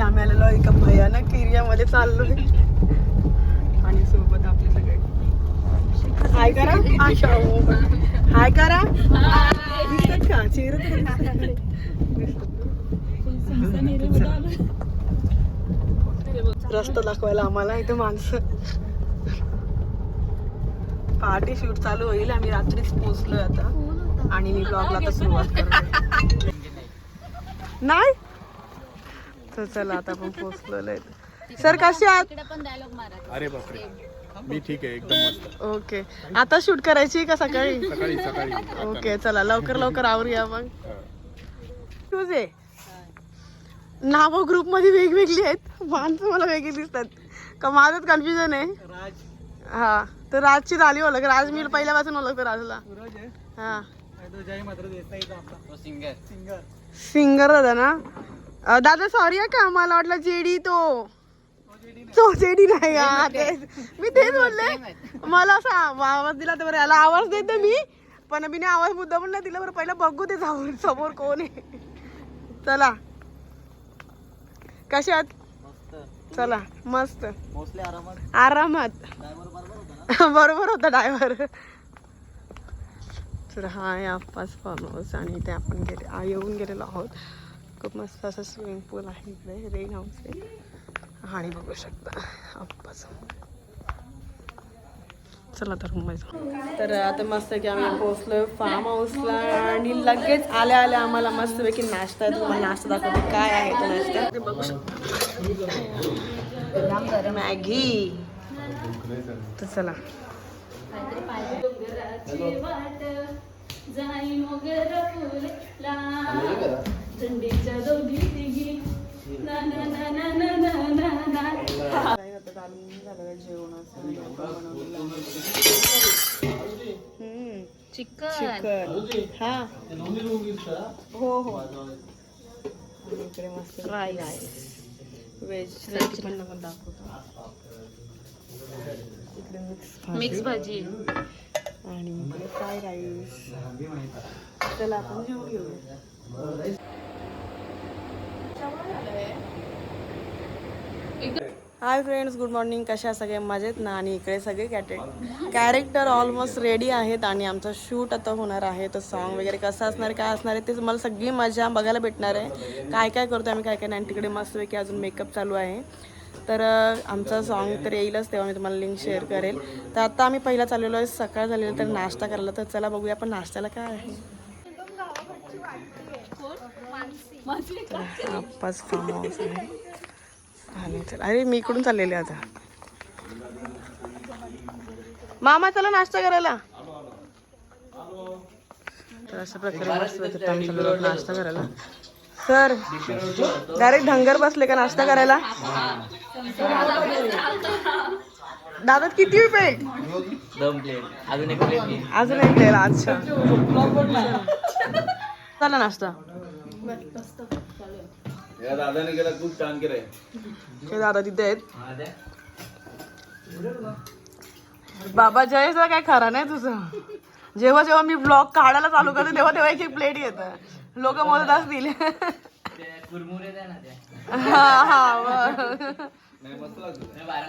आम्ही आलेलो एका भयानक एरियामध्ये चाललो आणि सोबत आपले सगळे. हाय करा आशा. हाय करा दिसतात का? चेहरे रस्ता दाखवायला आम्हाला इथे माणसं. पहाटे शूट चालू होईल. आम्ही रात्रीच पोहोचलोय आता. आणि मी ब्लॉगला आता सुरुवात करतो नाही? तर चला आता आपण पोहोचलेलो आहे सर कसे आहात? अरे बापरे. मी ठीक आहे एकदम मस्त. ओके. आता शूट करायची का सकाळी? सकाळी सकाळी. ओके चला लवकर लवकर आवरूया मग. आहे नावं ग्रुपमध्ये वेगवेगळी आहेत. माणसं मला वेगळी दिसतात. का माझंच कन्फ्युजन आहे? हा. तर राजची झाली ओळख. राज मी पहिल्यापासून ओळखतो राजला. हा. सिंगर दादा ना? अं, दादा सॉरी का? मला वाटलं जेडी तो. तो जेडी नाही हा, तेच. मी तेच बोलले. मला असा आव- आवाज दिला तर बरं याला आवाज देते मी. पण मी आवाज मुद्दा पण नाही दिला बरं पहिला बघू ते जाऊन समोर कोण आहे. चला. कशा आहात? चला मस्त. आरामात. बरोबर होता ड्रायव्हर. तर हा आहे आप्पाच फार्म हाऊस आणि इथे आपण गेले आ- येऊन गेलेलो आहोत. खूप मस्त असं स्विमिंग पूल आहे इकडे. रेन हाऊस आहे. आणि बघू शकता. आप्पाच चला तर मुंबईचा तर आता मस्त की आम्ही पोहोचलो फार्म हाऊसला आणि लगेच आल्या आल्या आम्हाला मस्तपैकी नाश्ता आहे तुम्हाला नाश्ता दाखवते काय आहे तो नाश्ता. बघू शकता. मॅगी. तर चला. काय आता घालून झालं जेवणाचं हम्म चिकन हा हो हो आणि इकडे मस्त राईस व्हेज पण पण दाखवतो इकडे मिक्स मिक्स भाजी आणि इकडे फ्राय राईस चला आपण जेवू घेऊया हाय फ्रेंड्स गुड मॉर्निंग कशा सगळे मजेत ना? आणि इकडे सगळे कॅटे कॅरेक्टर ऑलमोस्ट रेडी आहेत आणि आमचं शूट आता होणार आहे. तर सॉन्ग वगैरे कसं असणार काय असणार आहे ते तुम्हाला सगळी मजा बघायला भेटणार आहे. काय काय करतो आम्ही काय काय नाही. तिकडे मस्तपैकी अजून मेकअप चालू आहे. तर आमचं सॉन्ग तर येईलच तेव्हा मी तुम्हाला लिंक शेअर करेल. तर आता आम्ही पहिला चाललेलो आहे सकाळ झालेलं तर नाश्ता करायला. तर चला बघूया पण नाश्त्याला काय आहे? आप्पाच फार्म हाऊस आहे. चालेल चल अरे मी इकडून चाललेले आता. मामा चला नाश्ता करायला. तर अशा प्रकारे मस्त आम्ही नाश्ता करायला. सर डायरेक्ट ढंगर बसले का नाश्ता करायला? दादा किती रुपये? प्लेट अजून एक प्लेट अजून एक द्यायला अच्छा. चला नाश्ता. या दादाने गेला खूप छान केलंय. हे दादा तिथे आहेत. बाबा जयचा काय खरा नाही तुझं. जेव्हा जेव्हा मी ब्लॉग काढायला चालू करते तेव्हा तेव्हा एक एक प्लेट येत. लोक मोजत असतील. हा हा बरं.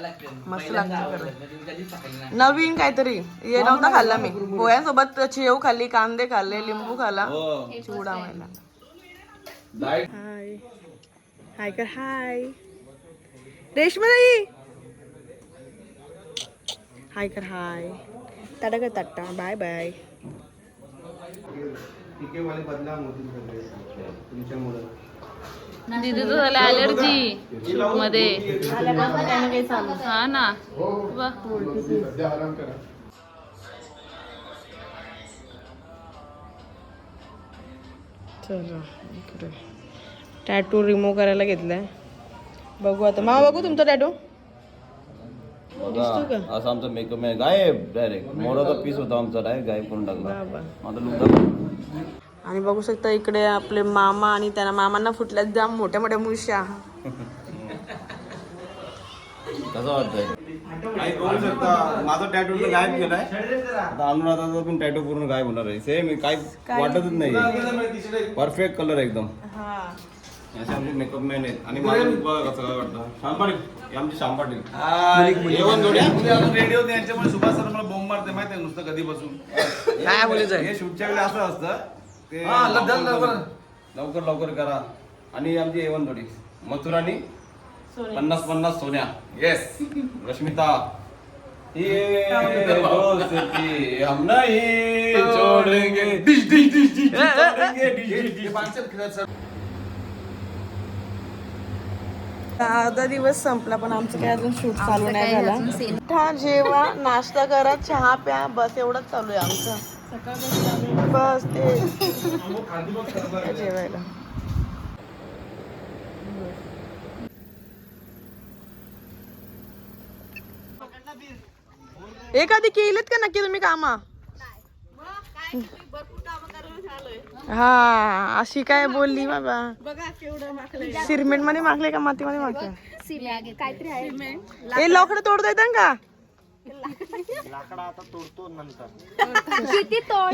लागते. मस्त लागतं नाही. नवीन काहीतरी. हे नव्हता खाल्ला मी. पोह्यांसोबत शेव खाल्ली कांदे खाल्ले लिंबू खाल्ला. चिवडा व्हायला. हाय हाय कर हाय रेशमाई हाय कर हाय टाटा कर टाटा बाय बाय दीदी तो झाला अलर्जी मध्ये. हा ना. चला इकडे. टॅटू रिमूव्ह करायला घेतलाय. बघू आता. मा बघू तुमचा टॅटू दिसतो का? असं आमचा मेकअप आहे. गायब डायरेक्ट मोराचा पीस होता आमचा डायरेक्ट गायब करून टाकला. बाबा. माझा लुक आणि बघू शकता इकडे आपले मामा आणि त्यांना मामांना फुटल्यात. जाम मोठ्या मोठ्या मुश्या कसं वाटतंय? काही करू शकता. माझा टॅटू गायब केलाय. आता अनुराधाचा पण टॅटू पूर्ण गायब होणार आहे. सेम काय वाटतच नाही. परफेक्ट कलर एकदम. हा. असे आमचे मेकअप मॅन आहेत. आणि माझं look बघा कसं काय वाटतं. शांपाटील हे आमचे शांपाटील येऊन जोड्या रेडिओ यांच्यामुळे सुभाष सर मला बोंब मारते. माहिती आहे नुसतं कधी बसून काय बोलायचं हे शूटच्या वेळी असं असतं. ते हा, लवकर, लवकर. लवकर लवकर करा. आणि आमची एवन जोडी मथुरानी पन्नास पन्नास सोन्या. येस रश्मिता. ये दोस्ती हम नहीं छोड़ेंगे. डिश डिश डिश डिश छोड़ेंगे. डिश डिश डिश अर्धा दिवस संपला पण आमचं काय अजून शूट चालू नाही झाला. उठा जेवा नाश्ता करा चहा प्या बस एवढंच चालू आहे आमचं. बस ते जेवायला. एखादी केलीत का नक्की तुम्ही कामा? हा अशी काय बोलली बाबा. सिरमेंटमध्ये मागले का? मातीमध्ये मागले? ए लाकड तोडता येतं का?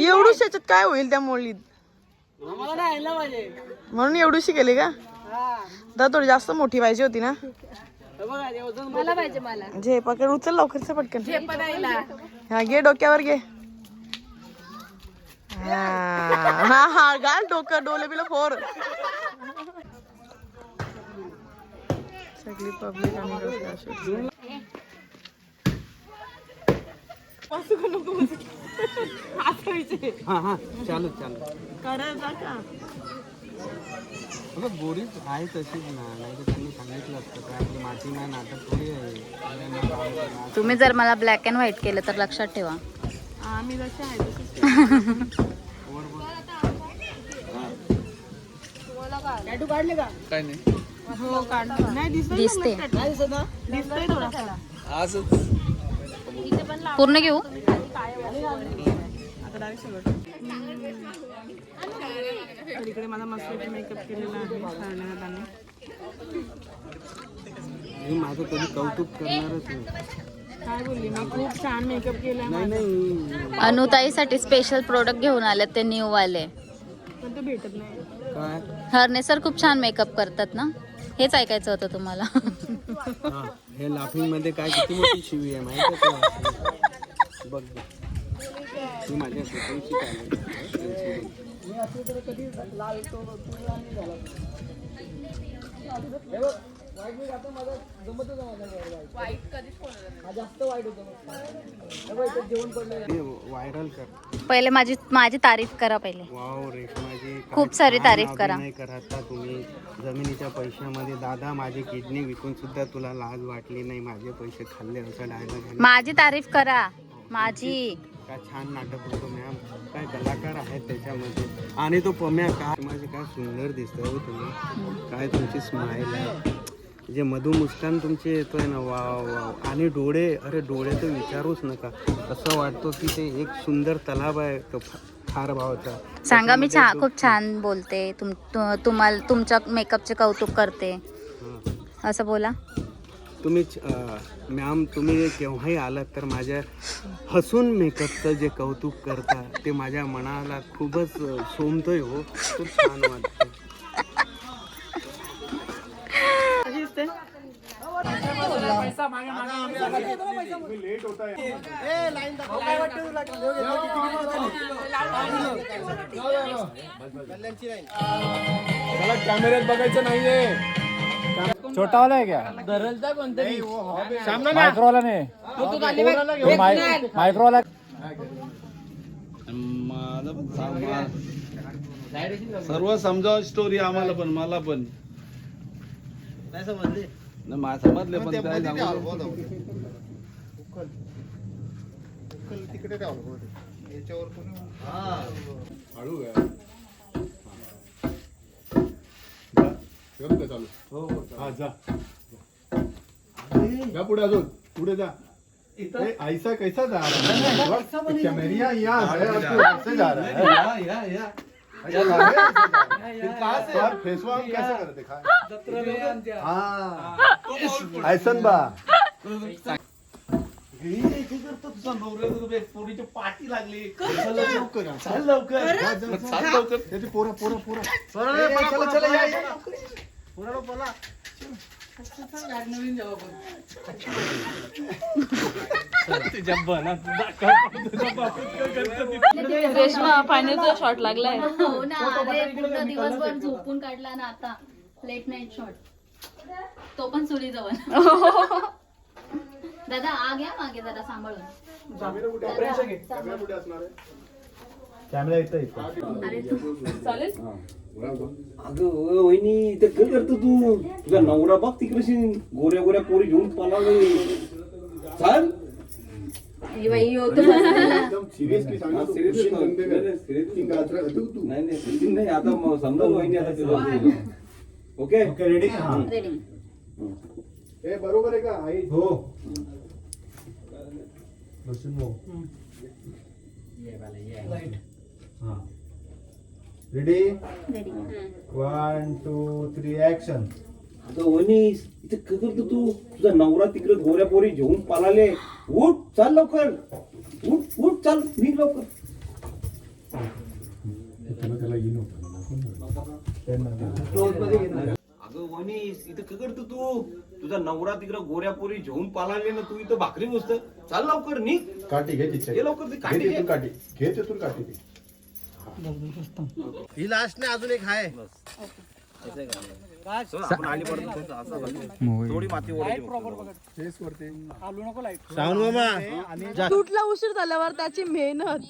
एवढू याच्यात काय होईल त्या मोळीत? म्हणून एवढीशी केली का? तर थोडी जास्त मोठी पाहिजे होती ना? मला पाहिजे मला. झे पकड उचल लवकर पटकन. हा घे डोक्यावर घे. हा. हा हा घाल डोकं डोले बिल फोर. सगळी पब्लिक आणि असेल. हसायचे. करायचा. का? गोरीच आहे तशीच ना. नाही तर त्यांनी सांगितलं असतं. काय आपली माती नाही नाटक थोडी आहे. तुम्ही जर मला ब्लॅक अँड व्हाईट केलं तर लक्षात ठेवा. आम्ही जसे आहे काय नाही. हो काढ. नाही दिसतोय दिसते दिसतोय थोडा. असंच पूर्ण घेऊ? आता डायरेक्ट सगळं तर इकडे माझा मस्त मेकअप केलेला आहे करण्यात आणि मी माझं कधी कौतुक करणारच नाही. काय बोलली? मी खूप छान मेकअप केला नाही नाही. अनुताईसाठी स्पेशल प्रोडक्ट घेऊन आले ते न्यू वाले. पण ते भेटत नाही. काय? हरणे सर खूप छान मेकअप करतात ना? हेच ऐकायचं होतं तुम्हाला. हा हे लाफिंगमध्ये काय किती मोठी शिवी आहे माहिती बघ. ही माझ्या स्वतःची काय व्हायरल कर पहिले माझी माझी तारीफ करा पहिले. वाव खूप सारी तारीफ करा. करता तुम्ही. जमिनीच्या पैशामध्ये दादा माझी किडनी विकून सुद्धा तुला लाज वाटली नाही. माझे पैसे खाल्ले असा डायलॉग माझी तारीफ करा. माझी. काय छान नाटक होतं मॅम. काय कलाकार आहेत त्याच्यामध्ये. आणि तो पम्या काय माझे काय सुंदर दिसतंय हो तुम्ही. काय तुमची स्माईल आहे. जे मधु मुस्कान तुमचे येतोय ना वा वा आणि डोळे अरे डोळे तर विचारूच नका. असं वाटतं की ते एक सुंदर तलाव आहे तो फार भावाचा. सांगा मी छान खूप छान बोलते. तुम तुम्हाला तुमच्या मेकअपचे कौतुक करते. असं बोला. तुम्ही मॅम तुम्ही केव्हाही आलात तर माझ्या हसून मेकअपचं जे कौतुक करता ते माझ्या मनाला खूपच सोमतोय हो. खूप छान वाटतं कॅमेऱ्यात बघायचं नाहीये. छोटा वाला है क्या? माइक्रो वाला नहीं वो माइ- माइक्रो वाला माझं पण सांग, मा- सर्व समजाव स्टोरी आम्हाला पण मला पण. नाही, मा- समजले पण काय सांगू हळू आहे. ठेव का चालू. हा जा. जा पुढे अजून. पुढे जा. ए, ऐसा कैसा जा रहा है? कैमरिया है? ऐसे जा. रहा है? या या या. और फेस वॉश कैसे करते खा हाँ. ऐसन बा. तुझा नवऱ्याचं पोरीची पाठी लागली. चल लवकर. चाल लवकर. चाल लवकर. त्याची पोरं पोरं पोरं. चला चला या, या. रेशमा फायनलचा शॉट लागलाय. हो ना अरे पूर्ण दिवसभर झोपून काढला ना आता. लेट नाईट शॉट तो पण सुरी जवळ दादा आ घ्या मागे जरा सांभाळून. कॅमेरा इथं इथं. अगं वहिनी ते काय करतो तू तुझा नवरा बघ तिकडे गोऱ्या गोऱ्या पोरी घेऊन पळाले चाल. एकदम सिरियसली सांगा तू Seriously खुशी सांगतो. बंद कर. नाही, नाही आता मग समजा वहिनी आता तुला ओके? ओके रेडी हा. रेडी हे बरोबर आहे का? आई? हो. बसून हो हा. Ready ready one two three action अगं वहिनी इथे काय करतो तू. तुझा नवरा तिकडे गोऱ्या पोरी घेऊन पळाले उठ चाल लवकर. उठ उठ चाल. निघ लवकर. त्याला येईन अगं वहिनी इथं काय करतो तू. तुझा नवरा तिकडे गोऱ्या पोरी घेऊन पळाले ना तू इथं भाकरी बसत चाल लवकर निघ. काठी घे तिच्या ये लवकर ती काठी घे घे. तिथून काठी. घे तिथून काठी. ही लास्ट नाही अजून एक आहे. आपण आली पडतो थोडी माती ओढायची श्रावण मामा. शूटला उशीर झाल्यावर त्याची मेहनत.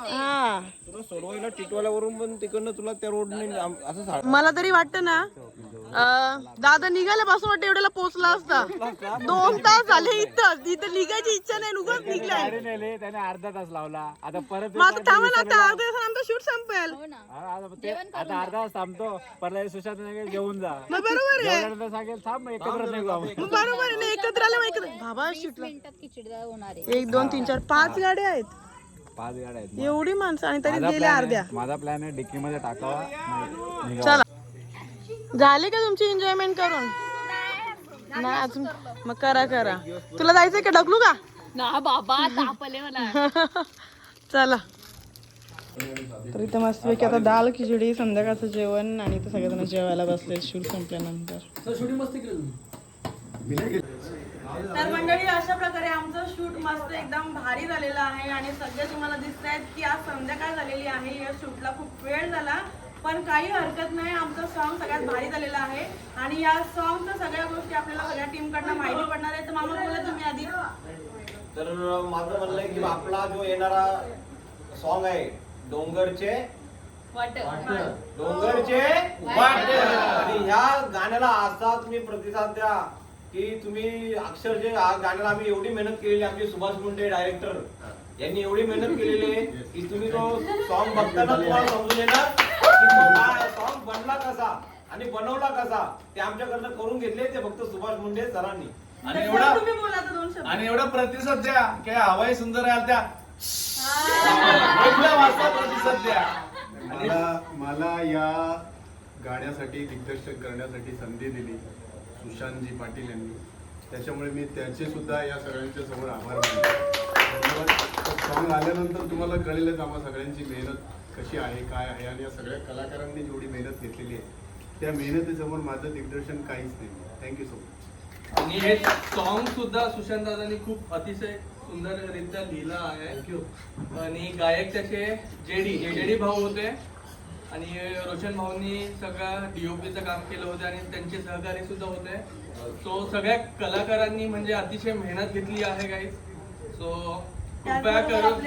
हा. तुला सोडवायला टिटवाल्यावरून पण तिकडनं तुला त्या रोडने असं मला तरी वाटतं ना दादा निघाल्यापासून वाटतं एवढ्याला पोहोचला असता. दोन तास झाले इथं. इथं निघायची इच्छा नाही उगाच निघलाय. नेले त्याने अर्धा तास लावला. आता परत मग आता थांबा ना आता अर्ध्या तासाने आमचा शूट संपेल. हो ना. आता ते- आता अर्धा तास थांबतो. परत सुशांत नगर जेवून जा. मग बरोबर आहे. जेवल्यानंतर सांगेल थांब मग एकत्र निघू आपण. मग बरोबर आहे ना एकत्र आले मग एकत्र बाबा शूटला मिनिटात होणार आहे. एक दोन तीन चार पाच गाड्या आहेत. पाच गाड्या आहेत. एवढी माणसं आणि तरी माझा गेल्या plan अर्ध्या. माझा प्लॅन आहे डिक्की मध्ये टाकावा. निघावं. चला. झाले का तुमची एन्जॉयमेंट करून? नाही अजून मग करा करा. तुला जायचंय का? ढकलू का? ना बाबा तापले मला. चला. तर इथं मस्तपैकी आता दाल खिचडी संध्याकाळचं जेवण आणि इथं सगळेजण जेवायला बसले शूट संपल्यानंतर. तर मंडळी अशा प्रकारे आमचं शूट मस्त एकदम भारी झालेलं आहे आणि सगळे तुम्हाला दिसत आहेत की आज संध्याकाळ झालेली आहे. या शूटला खूप वेळ झाला. पण काही हरकत नाही आमचं सॉन्ग सगळ्यात भारी झालेलं आहे. आणि या सॉन्गच्या सगळ्या गोष्टी आपल्याला सगळ्या टीमकडनं माहिती पडणार आहे. तर मामा बोला तुम्ही आधी. तर माझं म्हणणं आहे की आपला जो येणारा सॉन्ग आहे डोंगरचे डोंगरचे वाट आणि ह्या गाण्याला असा तुम्ही प्रतिसाद द्या की तुम्ही अक्षरशः या गाण्याला आम्ही एवढी मेहनत केलेली आमचे सुभाष मुंडे डायरेक्टर यांनी एवढी मेहनत केलेली आहे की तुम्ही तो सॉन्ग बघताना तुम्हाला समजून येणार. की तो सॉन्ग बनला कसा आणि बनवला कसा ते आमच्याकडनं करून घेतले ते फक्त सुभाष मुंडे सरांनी. आणि एवढा तुम्ही बोला आता दोन शब्द? आणि एवढा प्रतिसाद द्या की हवाई सुंदर आहे त्या. एकदम असा प्रतिसाद द्या. मला मला या गाण्यासाठी दिग्दर्शन करण्यासाठी संधी दिली सुशांतजी पाटील यांनी. त्याच्यामुळे मी त्याचे सुद्धा या सगळ्यांच्या समोर आभार मानतो. सॉन्ग आल्यानंतर तुम्हाला कळेलच आम्हा सगळ्यांची मेहनत. कशी आहे काय आहे आणि या सगळ्या कलाकारांनी जेवढी मेहनत घेतलेली आहे त्या मेहनतीसमोर माझं दिग्दर्शन काहीच नाही. थँक्यू सो मच आणि हे सॉन्ग सुद्धा सुशांत दादांनी खूप अतिशय सुंदररित्या लिहिलं आहे. आणि गायक त्याचे जेडी जेडी भाऊ होते. आणि रोशन भाऊंनी सगळं डीओपीचं काम केलं होतं आणि त्यांचे सहकारी सुद्धा होते. सो सगळ्या कलाकारांनी म्हणजे अतिशय मेहनत घेतली आहे काही सो कृपया करून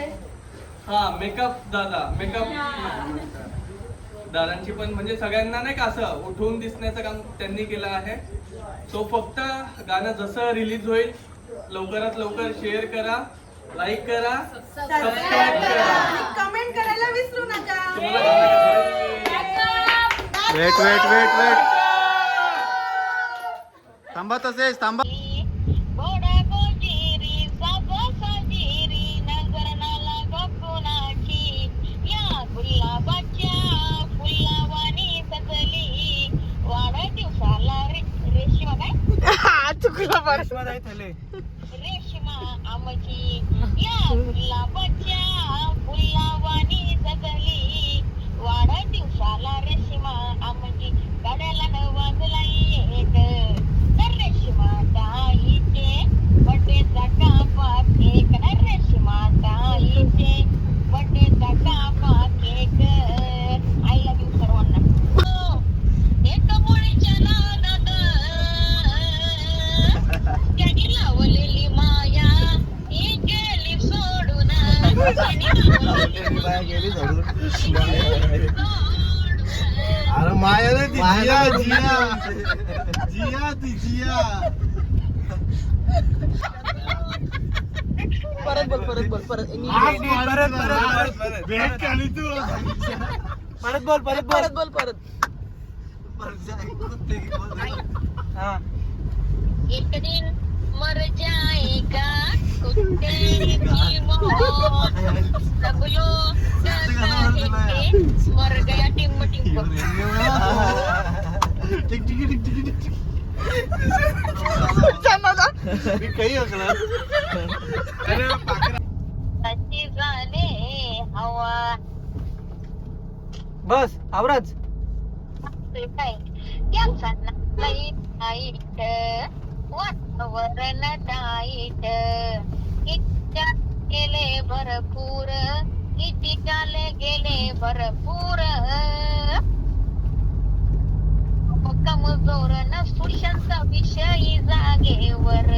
हा मेकअप दादा मेकअप दादांची पण म्हणजे सगळ्यांना नाही का असं उठवून दिसण्याचं काम त्यांनी केलं आहे. सो फक्त गाणं जसं रिलीज होईल लवकरात लवकर शेअर करा लाईक करा सबस्क्राईब करा. कमेंट करायला विसरू नका. वेट वेट वेट वेट थांबा तसेच थांबा. बरं रेशमा आमची या गुलाबाच्या फुलावानी सजली वाढ दिवसाला रेशमा आमची गड्याला न वाजली ती जिया जिया जिया ती जिया परत बोल परत बोल परत आज परत परत भेट खाली तू परत बोल परत बोल. परत बोल परत. हा. एक दिन मर जाएगा कुत्ते की मौत। सब लोग मर गया टिम team tick tick tick tick tick काही हवा बस आवराच. काय? त्यांचा नाही टाईट वातावरण टाईट इतक्या गेले भरपूर. किती काले गेले भरपूर. कमजोर न सुशांत विषयी जागेवर.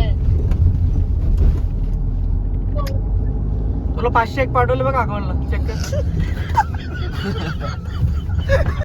तुला पाचशे एक पाठवलं बघ अकाउंटला चेक कर.